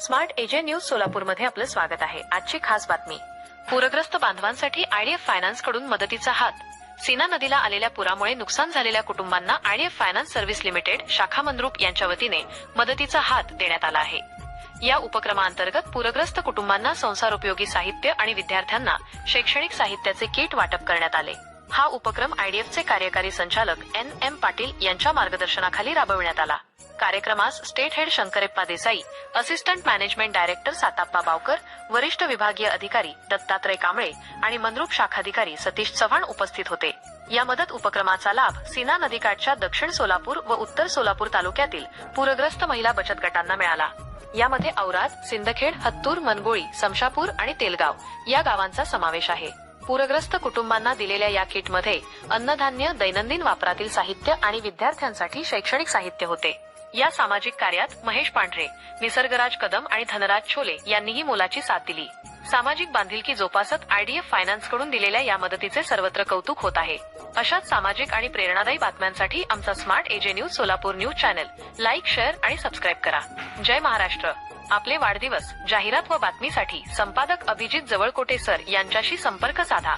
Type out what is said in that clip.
Smart AJ news सोलापूरमध्ये आपलं स्वागत आहे. आजची खास बातमी. पूरग्रस्त बांधवांसाठी आयडीएफ फायनान्सकडून मदतीचा हात. सीना नदीला आलेल्या पुरामुळे नुकसान झालेल्या कुटुंबांना आयडीएफ फायनान्स सर्व्हिस लिमिटेड शाखा मंद्रुप यांच्या वतीने मदतीचा हात देण्यात आला आहे. या उपक्रमाअंतर्गत पूरग्रस्त कुटुंबांना संसारोपयोगी साहित्य आणि विद्यार्थ्यांना शैक्षणिक साहित्याचे किट वाटप करण्यात आले. हा उपक्रम आयडीएफचे कार्यकारी संचालक एन एम पाटील यांच्या मार्गदर्शनाखाली राबविण्यात आला. कार्यक्रमास state head Shankareppa Desai assistant management director Satappa Bavkar वरिष्ठ विभागीय अधिकारी दत्तात्रय कांबळे आणि मनरूप शाखाधिकारी सतीश चव्हाण उपस्थित होते. या मदत उपक्रमाचा लाभ सीना नदीकाठच्या दक्षिण सोलापूर व उत्तर सोलापूर तालुक्यातील पूरग्रस्त महिला बचत गटांना मिळाला. यामध्ये औराद सिंदखेड हत्तूर मनगोळी समशापूर आणि तेलगाव या गावांचा समावेश आहे. पूरग्रस्त कुटुंबांना दिलेल्या या किटमध्ये अन्नधान्य दैनंदिन वापरातील साहित्य आणि विद्यार्थ्यांसाठी शैक्षणिक साहित्य होते. या सामाजिक कार्यात महेश पांढरे निसर्गराज कदम आणि धनराज छोले यांनीही मोलाची साथ दिली. सामाजिक बांधिलकी जोपासत आयडीएफ फायनान्सकडून दिलेल्या या मदतीचे सर्वत्र कौतुक होत आहे. अशाच सामाजिक आणि प्रेरणादायी बातम्यांसाठी आमचा smart AJ news Solapur news channel like share आणि सबस्क्राईब करा. जय महाराष्ट्र. आपले वाढदिवस जाहिरात व बातमीसाठी संपादक अभिजित जवळकोटे सर यांच्याशी संपर्क साधा.